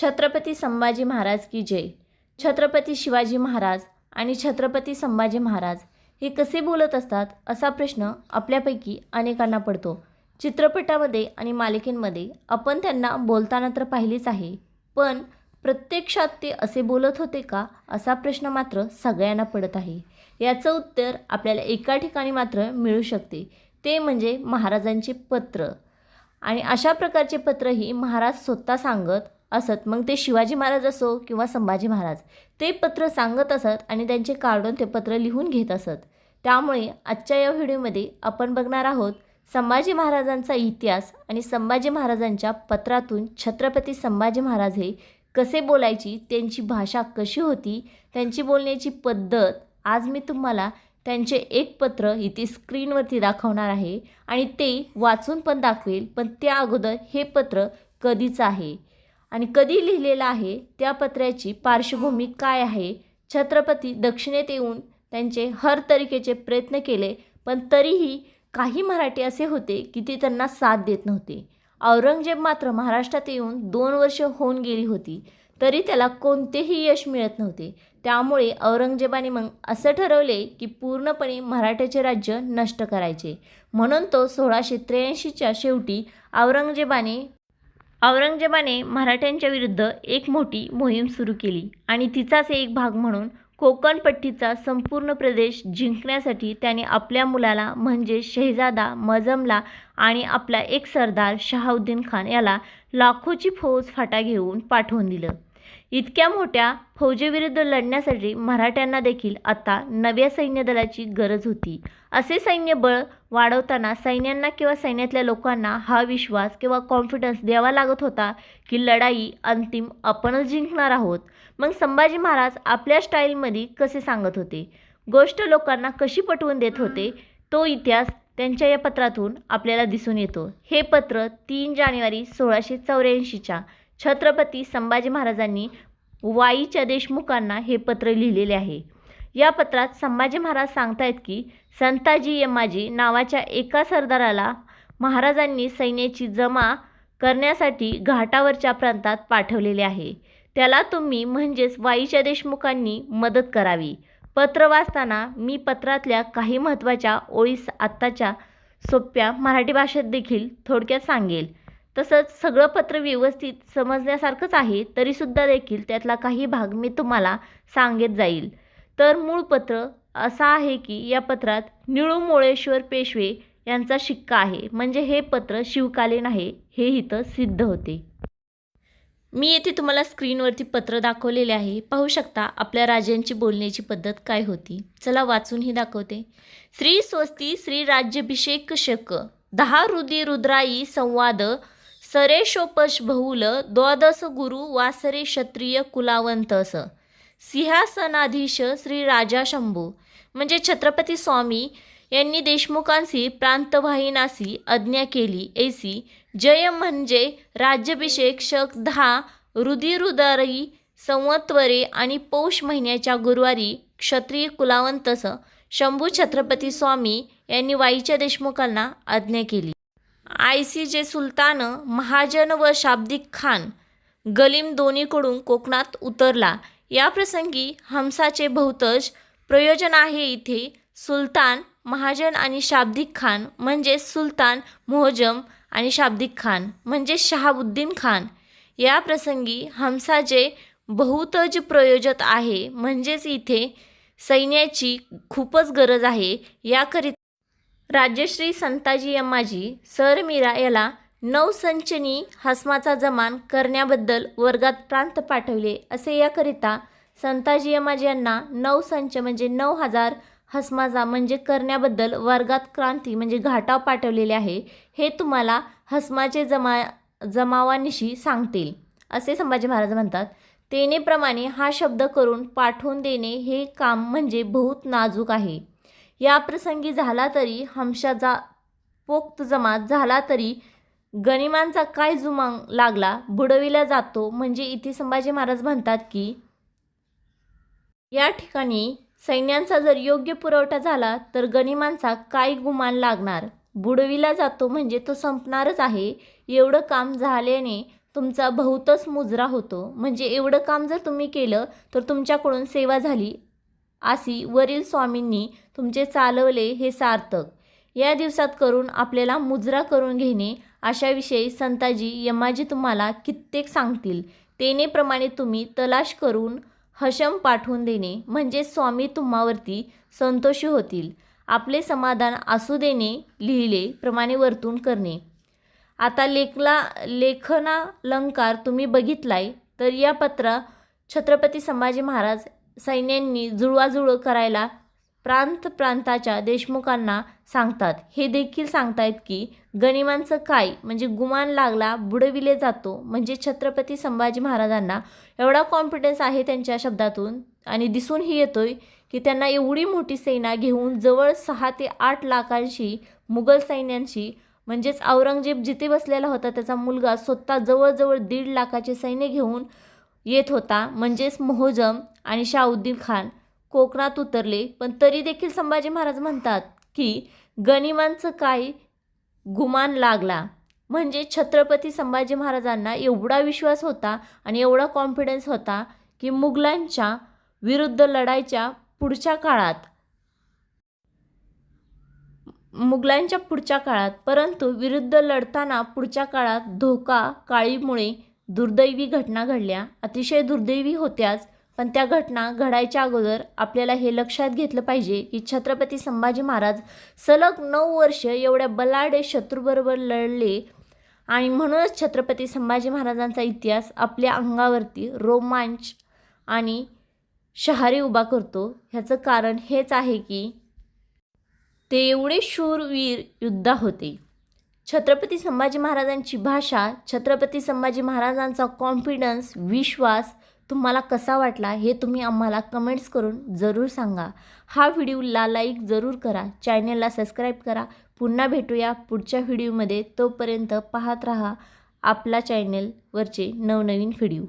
छत्रपती संभाजी महाराज की जय. छत्रपती शिवाजी महाराज आणि छत्रपती संभाजी महाराज हे कसे बोलत असतात असा प्रश्न आपल्यापैकी अनेकांना पडतो. चित्रपटामध्ये आणि मालिकेंमध्ये आपण त्यांना बोलताना तर पाहिलेच आहे पण प्रत्यक्षात ते असे बोलत होते का असा प्रश्न मात्र सगळ्यांना पडत आहे. याचं उत्तर आपल्याला एका ठिकाणी मात्र मिळू शकते ते म्हणजे महाराजांचे पत्र. आणि अशा प्रकारचे पत्रही महाराज स्वतः सांगत असत. मग ते शिवाजी महाराज असो किंवा संभाजी महाराज ते पत्र सांगत असत आणि त्यांचे काढून ते पत्र लिहून घेत असत. त्यामुळे आजच्या या व्हिडिओमध्ये आपण बघणार आहोत संभाजी महाराजांचा इतिहास आणि संभाजी महाराजांच्या पत्रातून छत्रपती संभाजी महाराज हे कसे बोलायची त्यांची भाषा कशी होती त्यांची बोलण्याची पद्धत आज मी तुम्हाला त्यांचे एक पत्र इथे स्क्रीनवरती दाखवणार आहे आणि ते वाचून पण दाखवेल पण त्या अगोदर हे पत्र कधीचं आहे. आणि कधी लिहिलेलं आहे त्या पत्राची पार्श्वभूमी काय आहे? छत्रपती दक्षिणेत येऊन त्यांचे हर तरीकेचे प्रयत्न केले पण तरीही काही मराठी असे होते की ते त्यांना साथ देत नव्हते. औरंगजेब मात्र महाराष्ट्रात येऊन दोन वर्ष होऊन गेली होती तरी त्याला कोणतेही यश मिळत नव्हते. त्यामुळे औरंगजेबाने मग असं ठरवले की पूर्णपणे मराठ्याचे राज्य नष्ट करायचे. म्हणून तो सोळाशे त्र्याऐंशीच्या शेवटी औरंगजेबाने औरंगजेबाने मराठ्यांच्या विरुद्ध एक मोठी मोहीम सुरू केली आणि तिचाच एक भाग म्हणून कोकणपट्टीचा संपूर्ण प्रदेश जिंकण्यासाठी त्याने आपल्या मुलाला म्हणजे शहजादा मजमला आणि आपला एक सरदार शहाउद्दीन खान याला लाखोची फौज फाटा घेऊन पाठवून दिलं. इतक्या मोठ्या फौजेविरुद्ध लढण्यासाठी मराठ्यांना देखील आता नव्या सैन्य दलाची गरज होती. असे सैन्यबळ वाढवताना सैन्यांना किंवा सैन्यातल्या लोकांना हा विश्वास किंवा कॉन्फिडन्स द्यावा लागत होता की लढाई अंतिम आपणच जिंकणार आहोत. मग संभाजी महाराज आपल्या स्टाईलमध्ये कसे सांगत होते? गोष्ट लोकांना कशी पटवून देत होते? तो इतिहास त्यांच्या या पत्रातून आपल्याला दिसून येतो. हे पत्र तीन जानेवारी सोळाशे चौऱ्याऐंशीच्या छत्रपती संभाजी महाराजांनी वाईच्या देशमुखांना हे पत्र लिहिलेले आहे. या पत्रात संभाजी महाराज सांगतायत की संताजी यमाजी नावाच्या एका सरदाराला महाराजांनी सैन्याची जमा करण्यासाठी घाटावरच्या प्रांतात पाठवलेले आहे. त्याला तुम्ही म्हणजेच वाईच्या देशमुखांनी मदत करावी. पत्र वाचताना मी पत्रातल्या काही महत्त्वाच्या ओळीस आत्ताच्या सोप्या मराठी भाषेत देखील थोडक्यात सांगेल. तसंच सगळं पत्र व्यवस्थित समजण्यासारखंच आहे तरीसुद्धा देखील त्यातला काही भाग मी तुम्हाला सांगत जाईल. तर मूळ पत्र असा आहे की या पत्रात निळू मोळेश्वर पेशवे यांचा शिक्का आहे. म्हणजे हे पत्र शिवकालीन आहे हे इथं सिद्ध होते. मी येथे तुम्हाला स्क्रीनवरती पत्र दाखवलेले आहे. पाहू शकता आपल्या राजांची बोलण्याची पद्धत काय होती. चला वाचूनही दाखवते. श्री स्वस्ती श्री राज्याभिषेक शक दहा रुदी रुद्राई संवाद सरेशोपश बहुल द्वादश गुरु वासरे क्षत्रिय कुलावंतस सिंहासनाधीश श्री राजा शंभू. म्हणजे छत्रपती स्वामी यांनी देशमुखांशी प्रांतवाहिनासी आज्ञा केली. ऐसी जय म्हणजे राज्याभिषेक शक दहा रुधिरुदारी संवत्वरे आणि पौष महिन्याच्या गुरुवारी क्षत्रिय कुलावंतस शंभू छत्रपती स्वामी यांनी वाईच्या देशमुखांना आज्ञा केली. आय सी जे सुलतान महाजन व शाब्दिक खान गलीम दोन्हीकडून कोकणात उतरला. या प्रसंगी हमसाचे बहुतज प्रयोजन आहे इथे. सुलतान महाजन आणि शाब्दिक खान म्हणजे सुलतान मोहजम आणि शाब्दिक खान म्हणजे शहाबुद्दीन खान. या प्रसंगी हमसाचे बहुतज प्रयोजत आहे म्हणजेच इथे सैन्याची खूपच गरज आहे. याकरिता राजश्री संताजी यम्माजी सर मीरा याला नवसंचनी हसमाचा जमान करण्याबद्दल वर्गात प्रांत पाठवले. असे याकरिता संताजी यमाजी यांना नवसंच म्हणजे नऊ हजार हसमाजा म्हणजे करण्याबद्दल वर्गात क्रांती म्हणजे घाटाव पाठवलेले आहे. हे तुम्हाला हसमाचे जमा जमावानिशी सांगतील. असे संभाजी महाराज म्हणतात. तेनेप्रमाणे हा शब्द करून पाठवून देणे हे काम म्हणजे बहुत नाजूक आहे. या प्रसंगी झाला तरी हमशाचा पोक्त जमात झाला तरी गनिमांचा काय जुमांग लागला बुडविला जातो. म्हणजे इथे संभाजी महाराज म्हणतात की या ठिकाणी सैन्यांचा जर योग्य पुरवठा झाला तर गनिमांचा काय गुमान लागणार? बुडविला जातो म्हणजे तो संपणारच आहे. एवढं काम झाल्याने तुमचा बहुतच मुजरा होतो. म्हणजे एवढं काम जर तुम्ही केलं तर तुमच्याकडून सेवा झाली. आसी वरील स्वामींनी तुमचे चालवले हे सार्थक. या दिवसात करून आपल्याला मुजरा करून घेणे अशाविषयी संताजी यमाजी तुम्हाला कित्येक सांगतील. तेनेप्रमाणे तुम्ही तलाश करून हशम पाठवून देणे म्हणजे स्वामी तुम्हावरती संतोषी होतील. आपले समाधान असू देणे लिहिले प्रमाणे वर्तून करणे. आता लेखला लेखनालंकार तुम्ही बघितलाय तर या पत्र छत्रपती संभाजी महाराज सैन्यांनी जुळवाजुळव करायला प्रांत प्रांताच्या देशमुखांना सांगतात. हे देखील सांगतायत की गनिमांचं काय म्हणजे गुमान लागला बुडविले जातो म्हणजे छत्रपती संभाजी महाराजांना एवढा कॉन्फिडन्स आहे त्यांच्या शब्दातून. आणि दिसूनही येतोय की त्यांना एवढी मोठी सेना घेऊन जवळ सहा ते आठ लाखांशी मुघल सैन्यांशी म्हणजेच औरंगजेब जिथे बसलेला होता त्याचा मुलगा स्वतः जवळजवळ दीड लाखाचे सैन्य घेऊन येत होता. म्हणजेच मोहजम आणि शाहुद्दीन खान कोकणात उतरले. पण तरी देखील संभाजी महाराज म्हणतात की गनिमांचं काही गुमान लागला. म्हणजे छत्रपती संभाजी महाराजांना एवढा विश्वास होता आणि एवढा कॉन्फिडन्स होता की मुघलांच्या विरुद्ध लढायच्या पुढच्या काळात मुघलांच्या पुढच्या काळात परंतु विरुद्ध लढताना पुढच्या काळात धोका काळीमुळे दुर्दैवी घटना घडल्या. अतिशय दुर्दैवी होत्याच पण त्या घटना घडायच्या अगोदर आपल्याला हे लक्षात घेतलं पाहिजे की छत्रपती संभाजी महाराज सलग नऊ वर्ष एवढ्या बलाढ्य शत्रूबरोबर लढले आणि म्हणूनच छत्रपती संभाजी महाराजांचा इतिहास आपल्या अंगावरती रोमांच आणि शहारे उभा करतो. ह्याचं कारण हेच आहे की ते एवढे शूरवीर युद्धा होते. छत्रपती संभाजी महाराजांची भाषा छत्रपती संभाजी महाराजांचा कॉन्फिडन्स विश्वास तुम्हाला कसा वाटला हे तुम्ही आम्हाला कमेंट्स करून जरूर सांगा. हा व्हिडिओला लाईक जरूर करा. चॅनलला सबस्क्राईब करा. पुन्हा भेटूया पुढच्या व्हिडिओमध्ये तोपर्यंत पाहत राहा आपला चॅनलवरचे नवनवीन व्हिडिओ